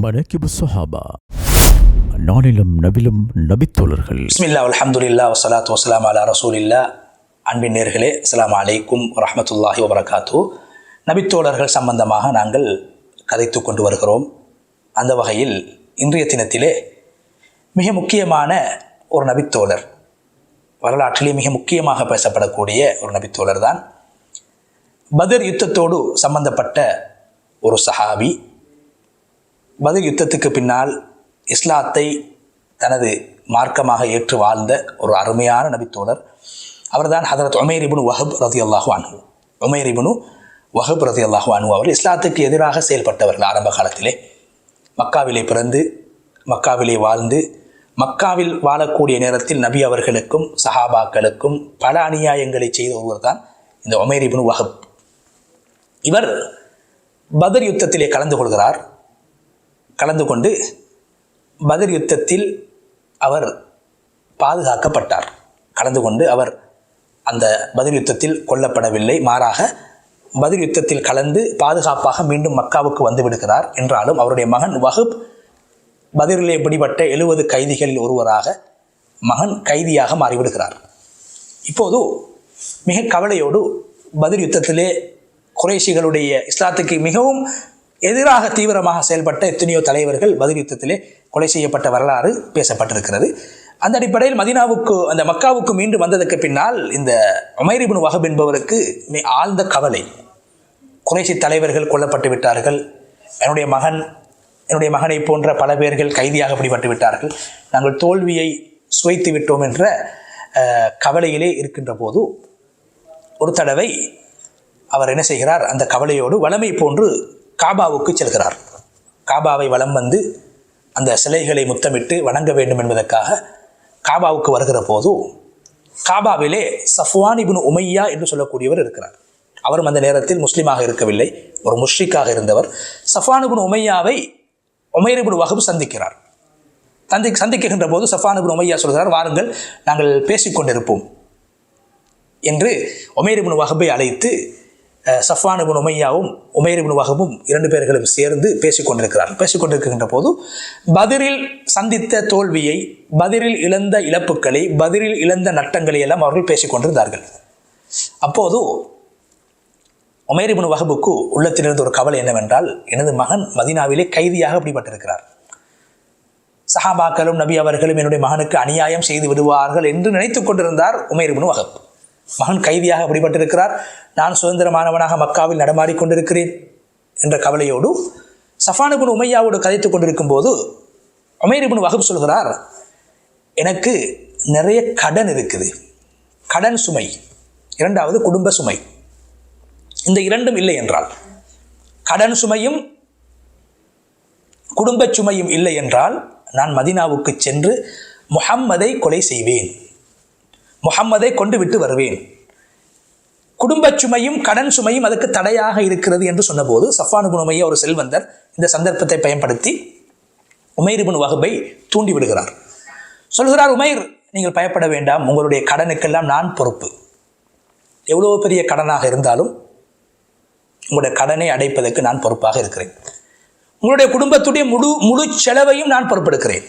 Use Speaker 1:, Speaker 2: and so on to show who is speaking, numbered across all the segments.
Speaker 1: மனக்கிபு சொஹாபா. நானிலும் நபிலும் நபித்தோழர்கள்.
Speaker 2: பிஸ்மில்லா அலமதுல்லா வசலாத் வசலாம் அலா ரசூலில்லா அன்பின் நேர்களே அஸ்லாம் அலைக்கும் ரஹமத்துல்லாஹி வபரகாத்து. நபித்தோழர்கள் சம்பந்தமாக நாங்கள் கதைத்து கொண்டு வருகிறோம். அந்த வகையில் இன்றைய தினத்திலே மிக முக்கியமான ஒரு நபித்தோழர் வரலாற்றிலே மிக முக்கியமாக பேசப்படக்கூடிய ஒரு நபித்தோழர் தான் பதர் யுத்தத்தோடு சம்பந்தப்பட்ட ஒரு சஹாபி பதில் யுத்தத்துக்கு பின்னால் இஸ்லாத்தை தனது மார்க்கமாக ஏற்று வாழ்ந்த ஒரு அருமையான நபித்தோழர். அவர்தான் ஹதரத் உமேர் இபுனு வஹப் ரதி அல்லாஹு அனு உமேர் இபுனு வஹப் ரதி அல்லாஹு அனு அவர் இஸ்லாத்துக்கு எதிராக செயல்பட்டவர்கள் ஆரம்ப காலத்திலே. மக்காவிலே பிறந்து மக்காவிலே வாழ்ந்து மக்காவில் வாழக்கூடிய நேரத்தில் நபி அவர்களுக்கும் சஹாபாக்களுக்கும் பல அநியாயங்களை செய்த ஒருவர் தான் இந்த உமேர் இபுனு வஹப். இவர் பதர் யுத்தத்திலே கலந்து கொள்கிறார். கலந்து கொண்டு பதர் யுத்தத்தில் அவர் பாதுகாக்கப்பட்டார். கலந்து கொண்டு அவர் அந்த பதில் யுத்தத்தில் கொல்லப்படவில்லை. மாறாக பதில் யுத்தத்தில் கலந்து பாதுகாப்பாக மீண்டும் மக்காவுக்கு வந்து விடுகிறார் என்றாலும் அவருடைய மகன் வகுப் பதிலே பிடிபட்ட எழுபது கைதிகளில் ஒருவராக மகன் கைதியாக மாறிவிடுகிறார். இப்போது மிக கவலையோடு பதில் யுத்தத்திலே குறைஷிகளுடைய இஸ்லாத்துக்கு மிகவும் எதிராக தீவிரமாக செயல்பட்ட எத்தனையோ தலைவர்கள் பதில் கொலை செய்யப்பட்ட வரலாறு பேசப்பட்டிருக்கிறது. அந்த அடிப்படையில் மதினாவுக்கு அந்த மக்காவுக்கு மீண்டும் வந்ததற்கு பின்னால் இந்த உமைரிபின் வஹப் என்பவருக்கு ஆழ்ந்த கவலை. குறைசி தலைவர்கள் கொல்லப்பட்டு விட்டார்கள். என்னுடைய மகன் என்னுடைய மகனை போன்ற பல பேர்கள் கைதியாக பிடிபட்டு விட்டார்கள். நாங்கள் தோல்வியை சுவைத்து விட்டோம் என்ற கவலையிலே இருக்கின்ற போது ஒரு தடவை அவர் என்ன செய்கிறார்? அந்த கவலையோடு வளமை போன்று காபாவுக்கு செல்கிறார். காபாவை வலம் வந்து அந்த சிலைகளை முத்தமிட்டு வணங்க வேண்டும் என்பதற்காக காபாவுக்கு வருகிற போது காபாவிலே சஃப்வான் இபின் உமையா என்று சொல்லக்கூடியவர் இருக்கிறார். அவரும் அந்த நேரத்தில் முஸ்லீமாக இருக்கவில்லை ஒரு முஷ்ரிக்காக இருந்தவர். சஃபானுபின் உமையாவை உமைர் வகுப் சந்திக்கிறார். தந்தி சந்திக்கின்ற போது சஃபானுபின் உமையா சொல்கிறார் வாருங்கள் நாங்கள் பேசிக்கொண்டிருப்போம் என்று உமைர் வகுப்பை அழைத்து சஃபான் இபின் உமையாவும் உமைர் இபின் வஹபும் இரண்டு பேர்களும் சேர்ந்து பேசிக்கொண்டிருக்கிறார் பேசிக்கொண்டிருக்கின்ற போது பதிரில் சந்தித்த தோல்வியை பதிரில் இழந்த இழப்புக்களை பதிரில் இழந்த நட்டங்களை எல்லாம் அவர்கள் பேசிக்கொண்டிருந்தார்கள். அப்போது உமேர் இபின் வஹபுக்கு உள்ளத்திலிருந்து ஒரு கவலை என்னவென்றால் எனது மகன் மதீனாவிலே கைதியாக அப்படிப்பட்டிருக்கிறார் சஹாபாக்களும் நபி அவர்களும் என்னுடைய மகனுக்கு அநியாயம் செய்து விடுவார்கள் என்று நினைத்துக் கொண்டிருந்தார் உமேர் இபின் வஹப். மகன் கைதியாக அப்படிப்பட்டிருக்கிறார் நான் சுதந்திரமானவனாக மக்காவில் நடமாடி கொண்டிருக்கிறேன் என்ற கவலையோடு சஃபானுபின் உமையாவோடு கதைத்துக் கொண்டிருக்கும் போது உமைர் இப்னு சொல்கிறார் எனக்கு நிறைய கடன் இருக்குது. கடன் சுமை. இரண்டாவது குடும்ப சுமை. இந்த இரண்டும் இல்லை என்றால் கடன் சுமையும் குடும்ப சுமையும் இல்லை என்றால் நான் மதினாவுக்கு சென்று முஹம்மதை கொலை செய்வேன். முகம்மதை கொண்டு விட்டு வருவேன். குடும்ப சுமையும் கடன் சுமையும் அதுக்கு தடையாக இருக்கிறது என்று சொன்னபோது சஃபானு குணமைய ஒரு செல்வந்தர் இந்த சந்தர்ப்பத்தை பயன்படுத்தி உமைர் வகுப்பை தூண்டி விடுகிறார். சொல்கிறார் உமைர் நீங்கள் பயப்பட வேண்டாம். உங்களுடைய கடனுக்கெல்லாம் நான் பொறுப்பு. எவ்வளோ பெரிய கடனாக இருந்தாலும் உங்களுடைய கடனை அடைப்பதற்கு நான் பொறுப்பாக இருக்கிறேன். உங்களுடைய குடும்பத்துடைய முழு முழு செலவையும் நான் பொறுப்பெடுக்கிறேன்.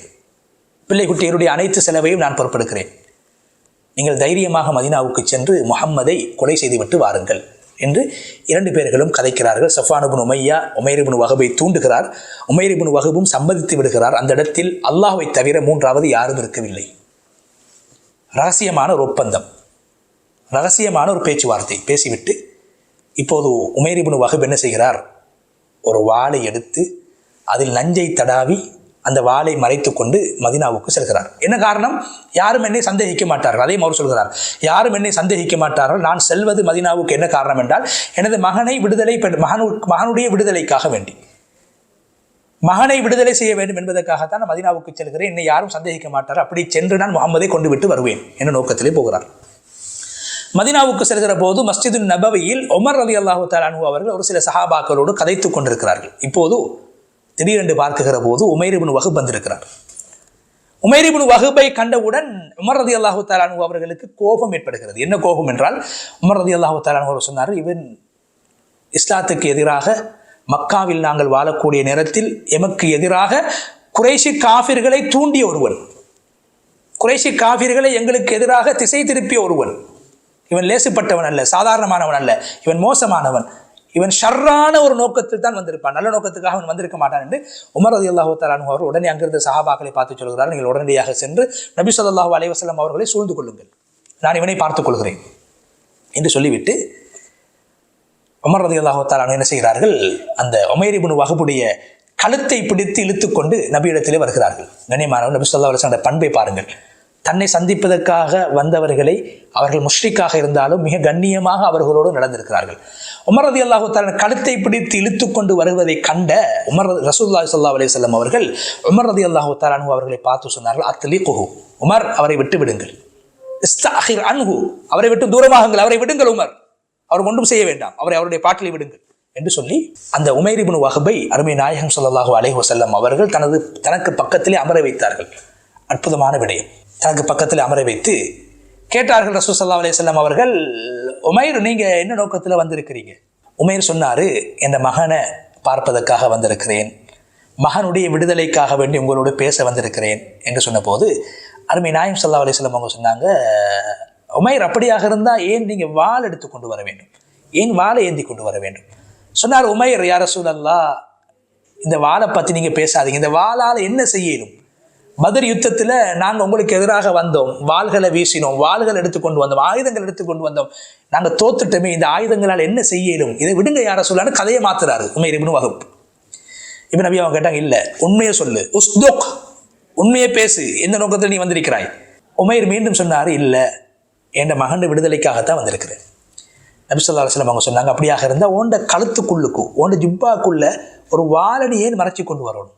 Speaker 2: பிள்ளை குட்டியருடைய அனைத்து செலவையும் நான் பொறுப்பெடுக்கிறேன். நீங்கள் தைரியமாக மதீனாவுக்கு சென்று முகம்மதை கொலை செய்துவிட்டு வாருங்கள் என்று இரண்டு பேர்களும் கதைக்கிறார்கள். சஃபானுபின் உமையா உமைரிபின் வகுபை தூண்டுகிறார். உமைரிபின் வகுபும் சம்மதித்து விடுகிறார். அந்த இடத்தில் அல்லாஹுவை தவிர மூன்றாவது யாரும் இருக்கவில்லை. ரகசியமான ஒரு ஒப்பந்தம். ரகசியமான ஒரு பேச்சுவார்த்தை. பேசிவிட்டு இப்போது உமைரிபின் வகுப்பு என்ன செய்கிறார்? ஒரு வாளை எடுத்து அதில் நஞ்சை தடாவி அந்த வாளை மறைத்து கொண்டு மதினாவுக்கு செல்கிறார். என்ன காரணம்? யாரும் என்னை சந்தேகிக்க மாட்டார்கள். அதையும் அவர் சொல்கிறார். யாரும் என்னை சந்தேகிக்க மாட்டார்கள். நான் செல்வது மதினாவுக்கு என்ன காரணம் என்றால் எனது மகனை விடுதலை மகனு மகனுடைய விடுதலைக்காக வேண்டி. மகனை விடுதலை செய்ய வேண்டும் என்பதற்காகத்தான் நான் மதினாவுக்கு செல்கிறேன். என்னை யாரும் சந்தேகிக்க மாட்டார் அப்படி சென்று நான் முகமதை கொண்டு விட்டு வருவேன் என்ற நோக்கத்திலே போகிறார். மதினாவுக்கு செல்கிற போது மஸ்ஜிது நபவியில் உமர் அலி அல்லாஹு தாலானு அவர்கள் ஒரு சில சஹாபாக்களோடு கதைத்துக் கொண்டிருக்கிறார்கள். இப்போது திடீரென்று பார்க்குகிற போது உமைரிபின் வகுப் வந்திருக்கிறார். உமைரிபின் வகுப்பை கண்டவுடன் உமர் ரதி அல்லாஹு தாலானு அவர்களுக்கு கோபம் ஏற்படுகிறது. என்ன கோபம் என்றால் உமர் ரதி அல்லாஹு தாலானு அவர் சொன்னார் இவன் இஸ்லாத்துக்கு எதிராக மக்காவில் நாங்கள் வாழக்கூடிய நேரத்தில் எமக்கு எதிராக குறைசி காஃபிர்களை தூண்டிய ஒருவன். குறைசி காஃபிர்களை எங்களுக்கு எதிராக திசை திருப்பிய ஒருவன். இவன் லேசுப்பட்டவன் அல்ல சாதாரணமானவன் அல்ல இவன் மோசமானவன். இவன் ஷர்ரான ஒரு நோக்கத்தில் தான் வந்திருப்பான். நல்ல நோக்கத்துக்காக அவன் வந்திருக்க மாட்டான் என்று உமர் அதி அல்லாஹு தலானு அவர் உடனே அங்கிருந்து சஹாபாக்களை பார்த்து சொல்கிறார் நீங்கள் உடனடியாக சென்று நபி சொல்லாஹு அலைஹி அவர்களை சூழ்ந்து கொள்ளுங்கள். நான் இவனை பார்த்துக் கொள்கிறேன் என்று சொல்லிவிட்டு உமர் ரதி அல்லாஹு தாலானு என்ன செய்கிறார்கள்? அந்த உமைரிபுன் வகுப்புடைய கழுத்தை பிடித்து இழுத்துக்கொண்டு நபியிடத்திலே வருகிறார்கள். கண்ணியமானவர் நபி சொல்லா அலுவலம் அந்த பண்பை பாருங்கள். தன்னை சந்திப்பதற்காக வந்தவர்களை அவர்கள் முஷ்ரிக்காக இருந்தாலும் மிக கண்ணியமாக அவர்களோடு நடந்திருக்கிறார்கள். உமர் ரதி அல்லாஹு தலான் கழுத்தை பிடித்து இழுத்துக்கொண்டு வருவதை கண்ட உமர் ரசூல்லாய் சல்லா செல்லம் அவர்கள் உமர் ரதி அல்லாஹு தலானு அவர்களை பார்த்து சொன்னார்கள் அத்லி குஹு உமர் அவரை விட்டு விடுங்கள். இஸ்தாஹிர் அன்ஹு அவரை விட்டு தூரமாகுங்கள் அவரை விடுங்கள் உமர். அவர் ஒன்றும் செய்ய வேண்டாம் அவரை அவருடைய பாட்டிலை விடுங்கள். என்று சொல்லி அந்த உமைரிபுன் வஹபை அருமை நாயகம் ஸல்லல்லாஹு அலைஹி செல்லம் அவர்கள் தனது தனக்கு பக்கத்திலே அமர வைத்தார்கள். அற்புதமான விடயம். தனக்கு பக்கத்தில் அமர வைத்து கேட்டார்கள் ரசூ சல்லா அலையம் அவர்கள் உமைர் நீங்கள் என்ன நோக்கத்தில் வந்திருக்கிறீங்க? உமைர் சொன்னார் என் மகனை பார்ப்பதற்காக வந்திருக்கிறேன். மகனுடைய விடுதலைக்காக வேண்டி உங்களோடு பேச வந்திருக்கிறேன். என்று சொன்னபோது அருமை நாயம் சல்லா அலிஸ்லாம் அவங்க சொன்னாங்க உமைர் அப்படியாக இருந்தால் ஏன் நீங்கள் வாள் எடுத்து கொண்டு வர வேண்டும்? ஏன் வாளை ஏந்தி கொண்டு வர வேண்டும்? சொன்னார் உமைர் யார சூழல்லா இந்த வாளை பற்றி நீங்கள் பேசாதீங்க. இந்த வாளால் என்ன செய்யணும் பதர் யுத்தத்தில் நாங்கள் உங்களுக்கு எதிராக வந்தோம். வாள்களை வீசினோம். வாள்கள் எடுத்துக்கொண்டு வந்தோம். ஆயுதங்கள் எடுத்துக்கொண்டு வந்தோம். நாங்கள் தோத்துட்டோமே. இந்த ஆயுதங்களால் என்ன செய்யலும்? இதை விடுங்க யாரை சொல்லான்னு கதையை மாத்துறாரு உமேர் இபின் வகுப்பு இப்போ நபி அவங்க கேட்டாங்க இல்லை உண்மையை சொல்லு. உஸ்துக் உண்மையை பேசு. எந்த நோக்கத்தில் நீ வந்திருக்கிறாய்? உமேர் மீண்டும் சொன்னார் இல்லை என் மகன் விடுதலைக்காகத்தான் வந்திருக்கிறேன். நபிசல்லா அலுவலம் அவங்க சொன்னாங்க அப்படியாக இருந்தால் ஓண்ட கழுத்துக்குள்ளுக்கும் ஓண்ட ஜிப்பாக்குள்ள ஒரு வாழனி மறைச்சி கொண்டு வரணும்?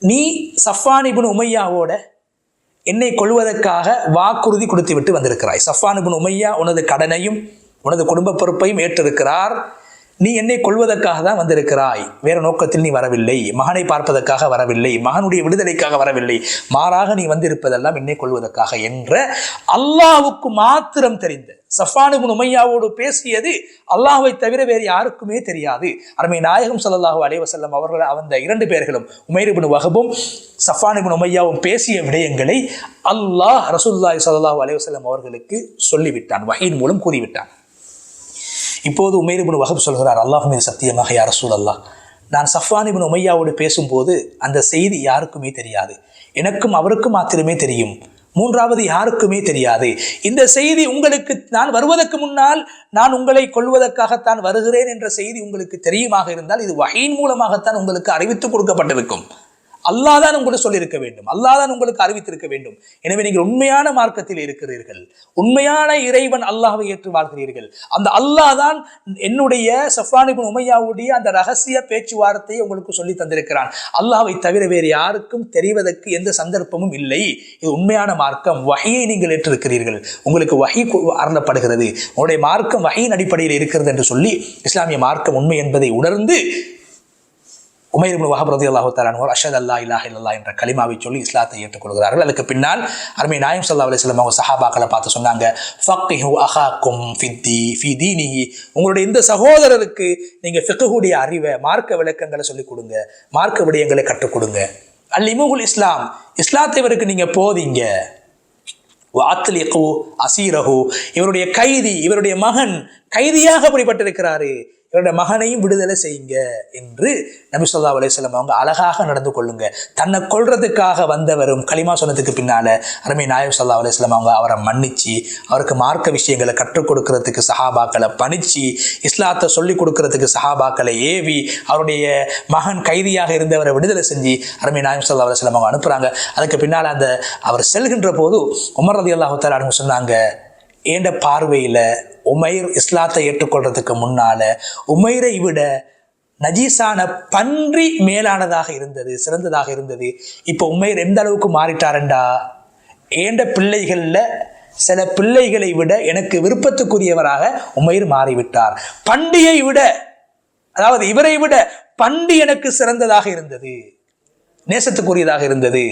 Speaker 2: நீ சஃபானிபுன் உமையாவோட என்னை கொள்வதற்காக வாக்குறுதி கொடுத்து விட்டு வந்திருக்கிறாய் சஃபானிபுன் உமையா உனது கடனையும் உனது குடும்ப பொறுப்பையும் ஏற்றிருக்கிறார். நீ என்னை கொள்வதற்காக தான் வந்திருக்கிறாய். வேற நோக்கத்தில் நீ வரவில்லை. மகனை பார்ப்பதற்காக வரவில்லை. மகனுடைய விடுதலைக்காக வரவில்லை. மாறாக நீ வந்திருப்பதெல்லாம் என்னை கொள்வதற்காக என்ற அல்லாவுக்கு மாத்திரம் தெரிந்த சஃபானுபின் உமையாவோடு பேசியது அல்லாஹ்வை தவிர வேறு யாருக்குமே தெரியாது. அருமை நாயகம் சல்லாஹூ அலைவசல்லம் அவர்கள் அந்த இரண்டு பேர்களும் உமைரிபின் வகபும் சஃபானுபின் உமையாவும் பேசிய விடயங்களை அல்லாஹ் ரசூல்லாய் சல்லாஹூ அலைவசல்லம் அவர்களுக்கு சொல்லிவிட்டான். வகையின் மூலம் கூறிவிட்டான். இப்போது உமைரிபின் வகப் சொல்கிறார் அல்லாஹ் மீது சத்தியமாக யார் ரசூல் அல்லாஹ் நான் சஃபானிபின் உமையாவோடு பேசும்போது அந்த செய்தி யாருக்குமே தெரியாது. எனக்கும் அவருக்கும் மாத்திரமே தெரியும். மூன்றாவது யாருக்குமே தெரியாது. இந்த செய்தி உங்களுக்கு நான் வருவதற்கு முன்னால் நான் உங்களை கொள்வதற்காகத்தான் வருகிறேன் என்ற செய்தி உங்களுக்கு தெரியுமாக இருந்தால் இது வகையின் மூலமாகத்தான் உங்களுக்கு அறிவித்து கொடுக்கப்பட்டிருக்கும். அல்லாஹ் தான் உங்களுக்கு சொல்லியிருக்க வேண்டும். அல்லாஹ் தான் உங்களுக்கு அறிவித்திருக்க வேண்டும். எனவே நீங்கள் உண்மையான மார்க்கத்தில் இருக்கிறீர்கள். உண்மையான இறைவன் அல்லாஹை ஏற்று வாழ்கிறீர்கள். அந்த அல்லாஹ் தான் என்னுடைய சஃபானிபின் உமையாவுடைய அந்த ரகசிய பேச்சுவார்த்தையை உங்களுக்கு சொல்லி தந்திருக்கிறான். அல்லாவை தவிர வேறு யாருக்கும் தெரிவதற்கு எந்த சந்தர்ப்பமும் இல்லை. இது உண்மையான மார்க்கம். வகையை நீங்கள் ஏற்றிருக்கிறீர்கள். உங்களுக்கு வகை அருளப்படுகிறது. உங்களுடைய மார்க்கம் வகையின் அடிப்படையில் இருக்கிறது என்று சொல்லி இஸ்லாமிய மார்க்கம் உண்மை என்பதை உணர்ந்து உமைர் இப்னு வஹப் ரலியல்லாஹு தஆலா அன்ஹு அஷஹது அல்லா இல்லாஹ் இல்லா என்ற கலிமாவை சொல்லி இஸ்லாத்தை ஏற்றுக்கொள்கிறார்கள். அதுக்கு பின்னால் அருமை நாயம் சல்லா அலைஹி அவங்க சஹாபாக்களை பார்த்து சொன்னாங்க ஃபக்கிஹு அஹாக்கும் ஃபித்தி ஃபி உங்களுடைய இந்த சகோதரருக்கு நீங்கள் ஃபிக்குடைய அறிவை மார்க்க விளக்கங்களை சொல்லிக் கொடுங்க மார்க்க விடயங்களை கற்றுக் கொடுங்க. அல்லிமுகுல் இஸ்லாம் இஸ்லாத்தை இவருக்கு நீங்கள் போதிங்க. வாத்லிகு அசீரஹு. இவருடைய கைதி இவருடைய மகன் கைதியாக அப்படிப்பட்டிருக்கிறாரு. என்னுடைய மகனையும் விடுதலை செய்யுங்க என்று நபி சொல்லா அலையம் அவங்க அழகாக நடந்து கொள்ளுங்க. தன்னை கொள்றதுக்காக வந்தவரும் களிமா சொன்னதுக்கு பின்னால அருமை நாயம் சல்லா அலையம் அவங்க அவரை மன்னிச்சு அவருக்கு மார்க்க விஷயங்களை கற்றுக் கொடுக்கறதுக்கு சஹாபாக்களை பணிச்சு இஸ்லாத்தை சொல்லிக் கொடுக்கறதுக்கு சஹாபாக்களை ஏவி அவருடைய மகன் கைதியாக இருந்தவரை விடுதலை செஞ்சு அருமை நாயம் சல்லா அலையம் அவங்க அனுப்புறாங்க. அதுக்கு பின்னால் அந்த அவர் செல்கின்ற போது உமர் ரதி அல்லாஹு சொன்னாங்க ஏண்ட பார்வையில் உமைர் இஸ்லாத்தை ஏற்றுக்கொள்றதுக்கு முன்னால உமைரை விட நஜீஸான பன்றி மேலானதாக இருந்தது சிறந்ததாக இருந்தது. இப்போ உமைர் எந்த அளவுக்கு மாறிட்டாரண்டா? ஏண்ட பிள்ளைகளில் சில பிள்ளைகளை விட எனக்கு விருப்பத்துக்குரியவராக உமைர் மாறிவிட்டார். பண்டியை விட அதாவது இவரை விட பண்டி எனக்கு சிறந்ததாக இருந்தது நேசத்துக்குரியதாக இருந்தது.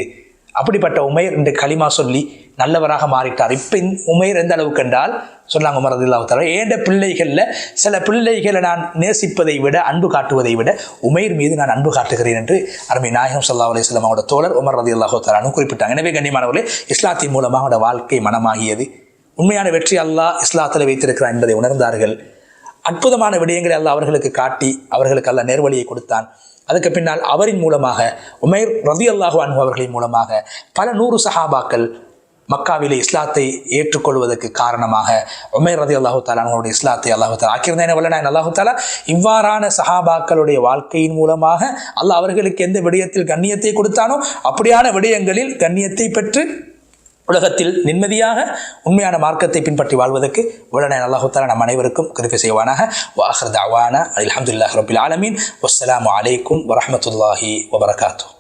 Speaker 2: அப்படிப்பட்ட உமைர் என்று களிமா சொல்லி நல்லவராக மாறிட்டார். இப்போ உமைர் எந்த அளவுக்கு என்றால் சொன்னாங்க உமர் ரதில்லாஹு தஆலா ஏண்ட பிள்ளைகளில் சில பிள்ளைகளை நான் நேசிப்பதை விட அன்பு காட்டுவதை விட உமைர் மீது நான் அன்பு காட்டுகிறேன் என்று அருமை நாயகம் சல்லா அலிஸ்லாம் அவங்களோட தோழர் உமர் ரதி அல்லாஹு குறிப்பிட்டாங்க. எனவே கண்ணியமானவர்களே இஸ்லாத்தின் மூலமாக அவங்களோட வாழ்க்கை மனமாகியது. உண்மையான வெற்றி அல்லாஹ் இஸ்லாத்தில் வைத்திருக்கிறான் என்பதை உணர்ந்தார்கள். அற்புதமான விடயங்களை அல்ல அவர்களுக்கு காட்டி அவர்களுக்கு அல்ல நேர்வழியை கொடுத்தான். அதுக்கு பின்னால் அவரின் மூலமாக உமைர் ரதி அல்லாஹு அன்பு அவர்களின் மூலமாக பல நூறு சஹாபாக்கள் மக்காவிலே இஸ்லாத்தை ஏற்றுக்கொள்வதற்கு காரணமாக உமைர் ரதி அல்லாஹு தாலா அவங்களுடைய இஸ்லாத்தை அல்லாஹு தாலா ஆக்கியிருந்தேன். வல்ல நான் அல்லாஹு தாலா இவ்வாறான சஹாபாக்களுடைய வாழ்க்கையின் மூலமாக அல்லாஹ் அவர்களுக்கு எந்த விடயத்தில் கண்ணியத்தை கொடுத்தானோ அப்படியான விடயங்களில் கண்ணியத்தை பெற்று உலகத்தில் நிம்மதியாக உண்மையான மார்க்கத்தை பின்பற்றி வாழ்வதற்கு உடனே அல்லாஹுத்தாலா நம் அனைவருக்கும் கிருப்பை செய்வானாக. வாஹர் தாவானா அஹமதுல்லாஹ் ரபுல் ஆலமீன். வஸ்ஸலாமு அலைக்கும் வரமத்துல்லாஹி வபரகாத்து